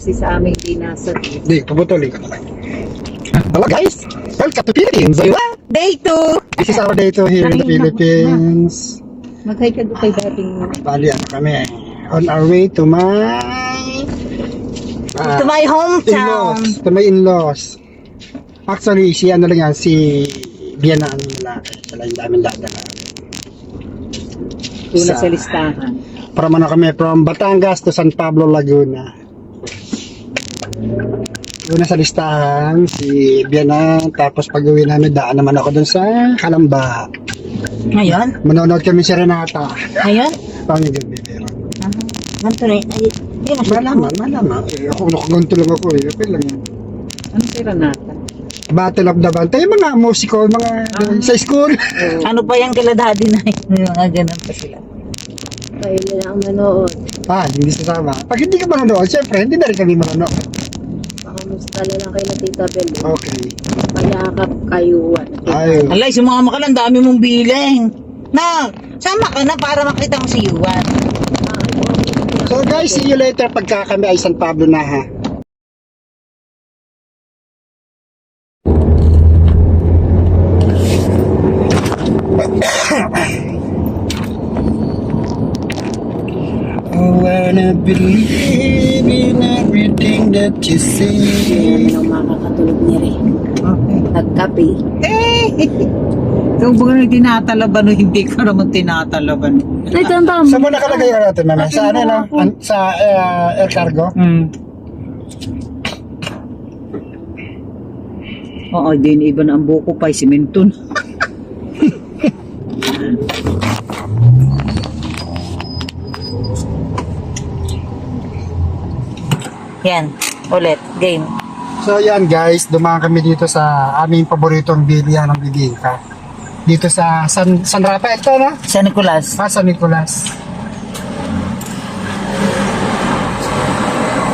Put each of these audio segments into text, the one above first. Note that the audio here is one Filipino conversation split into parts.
kasi sa amin hindi nasa dito. Hindi, puputulin ko na lang. Hello guys! Welcome to Philippines! Aywa! Day 2! This is our day to here in the Philippines. Mag-hi ka doon kay dating Bali, ano kami? On our way to my... ah, To my hometown. in-laws. To my in-laws. Actually, si ano lang yan, si Biana ang lalaki. Sila yung daming dadala. Una Sa- sa listahan. From ano kami, from Batangas to San Pablo, Laguna. Una sa listahan, si Biana. Tapos pag uwi namin, daan naman ako dun sa Kalamba. Ngayon? Manonood kami si Renata. Ngayon? Pangagabi. Pero, Ganito rin. Ay, hindi na siya. malaman, malaman. Eh, ako nakaganto lang ako eh. Okay lang yan. Ano tira natin? Battle of the Band. Tayo mga musiko, mga sa school. Ano pa yung kila daddy na yun? Mga ganun pa sila. Kayo na lang manood. ah, hindi sasama. Pag hindi ka manonood, syempre, hindi na rin kami manonood. Pakamusta na lang kay na Tita Bel. Okay. Payakap kayuan. Ayun. Alay, sumama ka lang, dami mong biling. Na, sama ka na para makita mo si Yuan. So guys, see you later pagka kami ay San Pablo na ha. I wanna believe in everything that you say. Ang makakatulog niya rin. Nagkape. Kung baga tinatalaban o hindi ka naman tinatalaban. Ay, tanda Saan mo nakalagay ka natin, mama? Sa ano, no? An- Sa uh, air cargo? Hmm. Oo, din iba na ang buko pa, simenton. Yan, ulit, game. So yan guys, dumaan kami dito sa aming paboritong bilihan ng bibingka. Dito sa San, San Rafael to, no? San Nicolas. Ah, San Nicolas.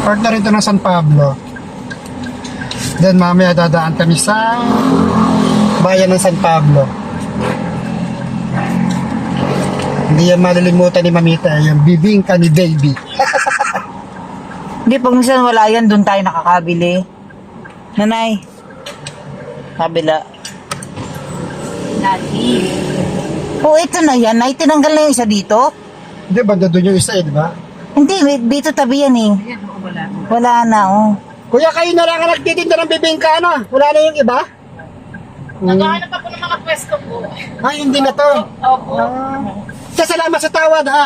Part na rin to ng San Pablo. Then mamaya dadaan kami sa bayan ng San Pablo. Hindi yan malilimutan ni Mamita, yung bibingka ni Baby. Hindi, pag minsan wala yan, doon tayo nakakabili. Nanay. Kabila. Daddy. Oh, ito na yan. Ay, tinanggal na yung isa dito. Hindi, banda doon yung isa eh, di ba? Hindi, wait, dito tabi yan eh. Wala na, oh. Kuya, kayo na lang ang nagtitinda ng bibingka, ano? Wala na yung iba? Naghahanap ako ng mga pwesto po. Ay, hindi na to. Opo. Ah. Salamat sa tawad, ha?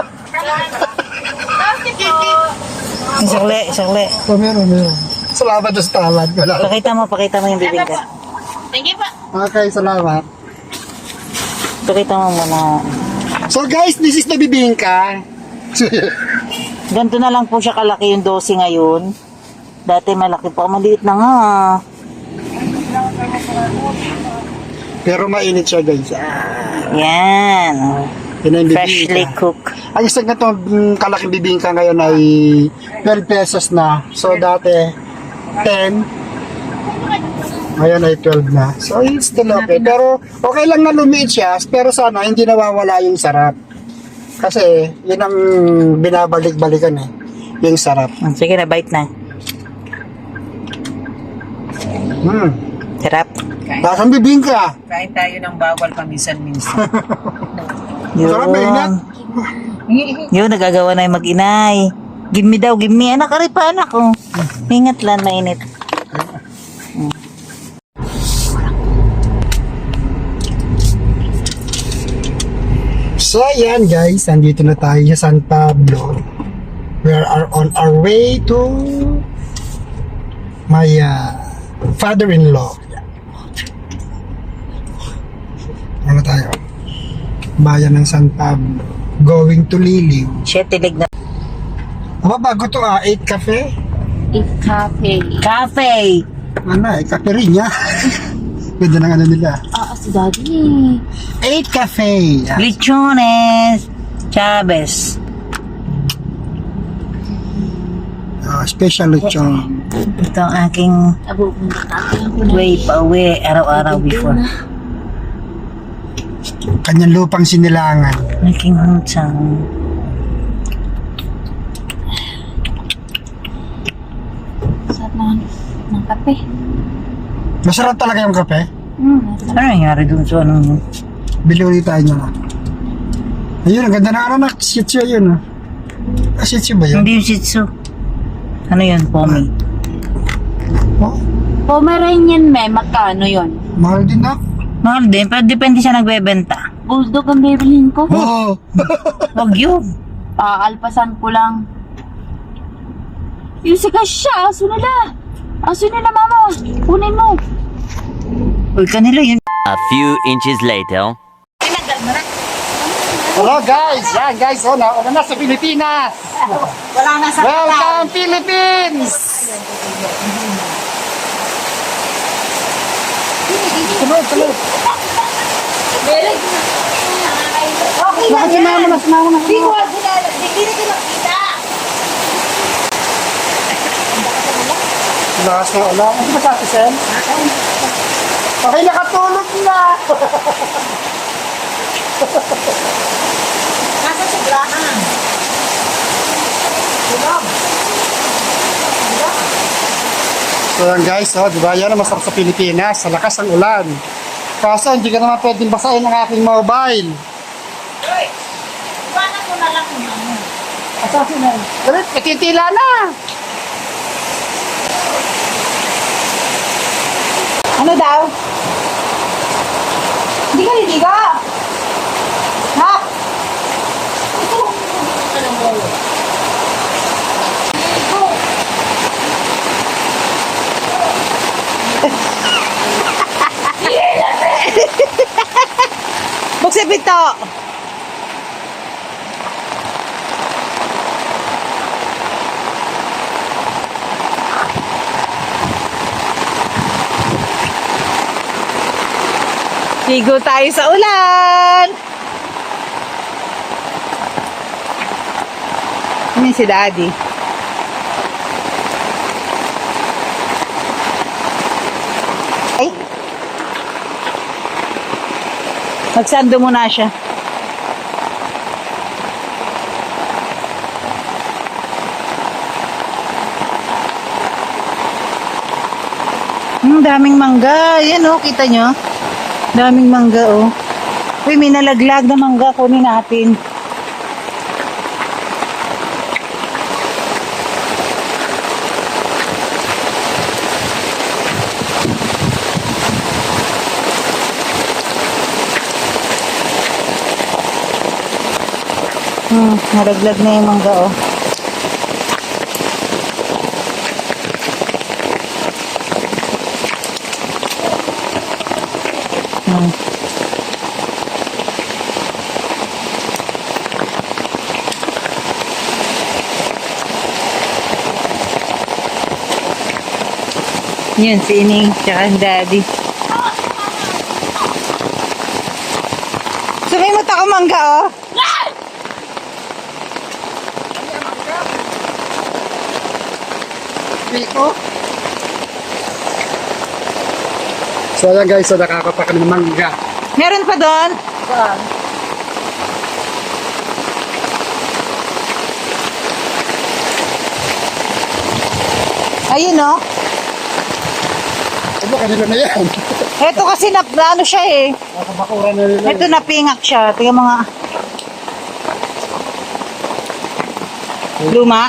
Dati po. Isakli, isakli. Oh, meron, meron. Salamat sa tawad. Wala. Pakita mo, pakita mo yung bibingka. Thank you po. Okay, salamat. Pakita mo muna. So guys, this is the bibingka. Ganito na lang po siya kalaki yung 12 ngayon. Dati malaki pa. Maliit na nga. Pero mainit siya, guys. Ah, Yan. yun ang Freshly cooked. Ang isang ganito, mm, kalaking bibingka ngayon ay 12 pesos na. So dati, 10. Ngayon ay 12 na. So it's still okay. Pero okay lang na lumiit siya. Pero sana hindi nawawala yung sarap. Kasi yun ang binabalik-balikan eh. Yung sarap. Hmm, Sige na, bite na. Hmm. Sarap. Lasang bibingka. Kain tayo ng bawal paminsan-minsan. Sarap mainit. Yun, nagagawa na yung mag-inay. Give me daw, give me. Anak, kari pa anak ko. Ingat lang, mainit. So ayan guys, andito na tayo sa San Pablo. We are on our way to my uh, father-in-law. Ano tayo? Bayan ng San Pablo. Going to Liliw. Shit, tilig na. Aba, bago to ah, 8 cafe. Eat cafe. Cafe! Ano eh, cafe rin niya. Ganda ng ano nila. Ah, si Daddy. 8 cafe. Lechones! Chavez. Ah, special lechon. Ito ang aking way pa uwi araw-araw before kanyang lupang sinilangan. Naging huntsang. Sarap naman ng kape. Masarap talaga yung kape? Mm, ano nangyari dun sa ano mo? Bili ulit tayo niya. Ayun, ang ganda ng ano na. Shih Tzu yun. Oh. Ah, Shih ba yun? Hindi yung Shih Tzu. Ano yun, Pomi? Oh? Pomeranian, me. Magkano yun? Mahal din ako. Mahal din, pero depende siya nagbebenta. Bulldog ang bibilhin ko. Oo. Wag yun. Paalpasan ko lang. Yung sigas siya, aso nila. Aso nila, mama. Kunin mo. Uy, kanila yun. A few inches later. Hello guys, yan guys, oh, na, na sa Pilipinas. Wala na sa Welcome Philippines! Sunod, sunod. Okay Bakit sumama na, sumama na. Hindi ko, hindi ko makita. Lakas na ulan. Ano ba sa atin, Sen? Okay, nakatulog na. Nasa sobrahan. So yan guys, oh, di ba? Yan ang masarap sa Pilipinas, sa lakas ng ulan. Kaso hindi ka naman pwedeng basahin ang aking mobile. Iwanan ko na lang kung ano. Asasin na. Dali, natitila na. Ano daw? Hindi ka liligo. Nak! Ito. Ano mo? Ito. Buksan pito! Ligo tayo sa ulan! Ano si Daddy? Magsando muna siya. Hmm, daming mangga. Yan oh, kita nyo? Daming mangga oh. Uy, may nalaglag na mangga. Kunin natin. Hmm, nalaglag na yung mangga oh. Hmm. Yun, si Ining, tsaka Daddy. Sumimot ako mangga, oh. Piko. So yan guys, so nakakapak ng mangga. Meron pa doon? Ayun, oh. Ano, kanila na yan. Ito kasi na, ano siya eh. Nakabakuran na nila. Ito napingak siya. Tingnan mga luma.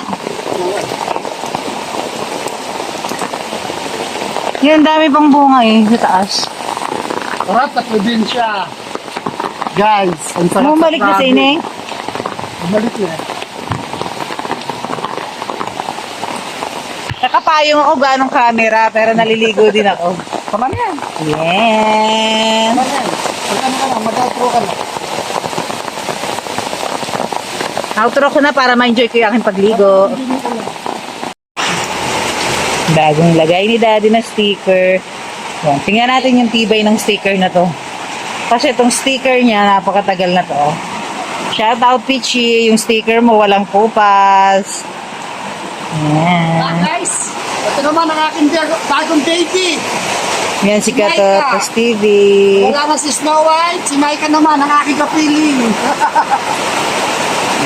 Yan, dami pang bunga eh, sa taas. Sarap sa probinsya. Guys, ang sarap Bumalik na sa province. ining. Bumalik na. Nakapayong ako ganong camera, pero naliligo din ako. Tama na yan. Yan. Tama na yan. Pag ano ka na, mag-outro ka na. Outro ko na para ma-enjoy ko yung aking pagligo. Bagong lagay ni Daddy na sticker. Yan. Tingnan natin yung tibay ng sticker na to. Kasi itong sticker niya, napakatagal na to. Shout out Pichi, yung sticker mo walang pupas. Ah, Yan. guys, ito naman ang aking bag- bagong baby. Yan si Micah. Katotos TV. Wala na si Snow White, si Micah naman, ang aking kapiling.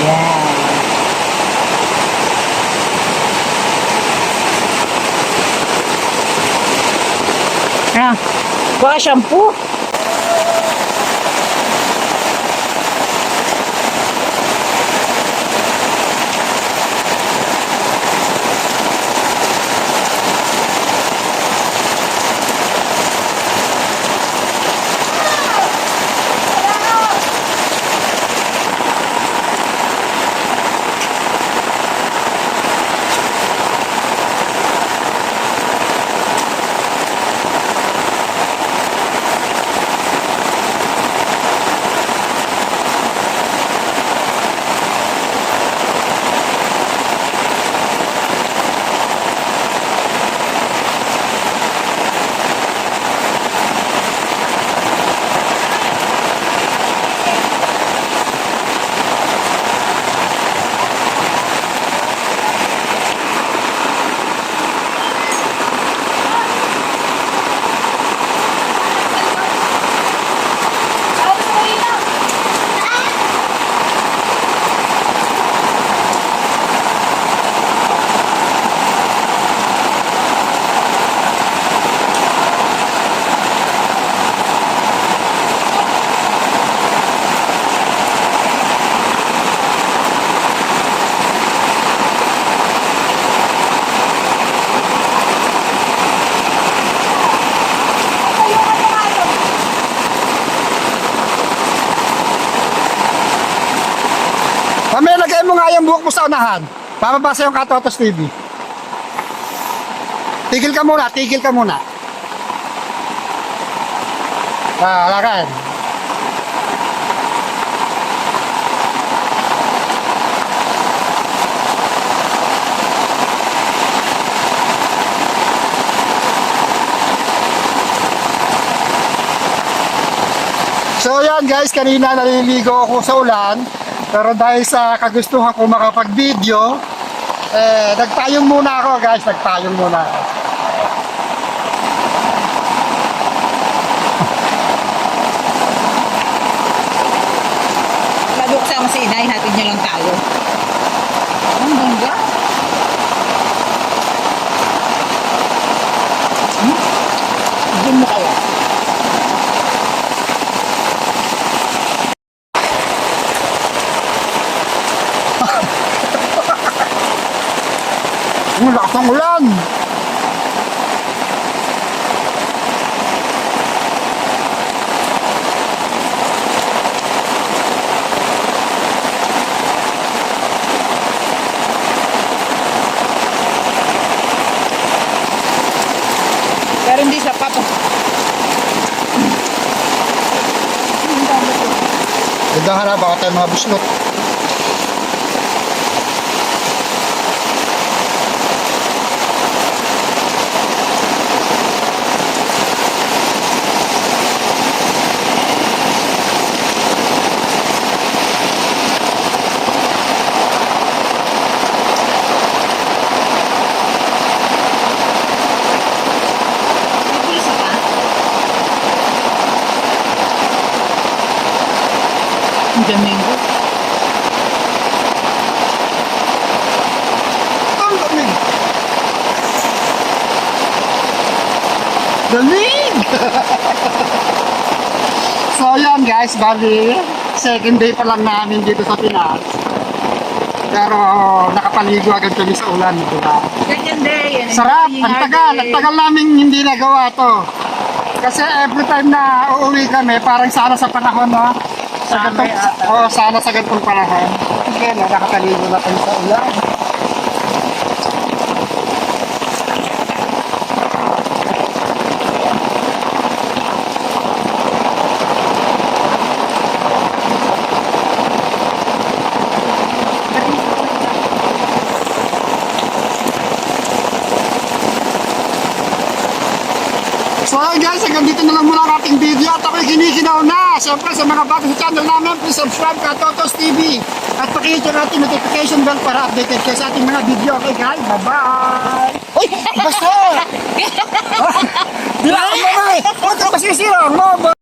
Yan. Ah, baka shampoo. Mamaya lagay mo nga yung buhok mo sa unahan. Papabasa yung Katotos TV. Tigil ka muna, tigil ka muna. Ah, lakad. So yan guys, kanina naliligo ako sa ulan. Pero dahil sa kagustuhan ko makapag-video, eh, nagpayong muna ako guys, nagpayong muna ako. Lalo kasama si inay, natin niyo lang tayo. Ang bangga. Hmm? Diyan mo kaya. Ang lakas ng ulan! Pero hindi sapat. oh. Ganda na, baka tayo mga buslot. Domingo. Ang lamig! Lamig! so yan guys, bali, second day pa lang namin dito sa Pinas. Pero nakapaligo agad kami sa ulan, di ba? Ganyan day. Sarap, ang tagal, ang tagal namin hindi nagawa to. Kasi every time na uuwi kami, parang sana sa panahon, no? Sa ata. oh, sana sa gantong panahon. Sige, no, nakataligo na kami sa ulan. Ayun guys, hanggang dito na lang muna ang ating video at ako'y ginikinaw na. Siyempre sa mga bago sa channel namin, please subscribe ka Totos TV at pakihit yung ating notification bell para updated kayo sa ating mga video. Okay guys, bye-bye! Uy! Basta! Bila ka mo na eh! Huwag ka masisira! Mo!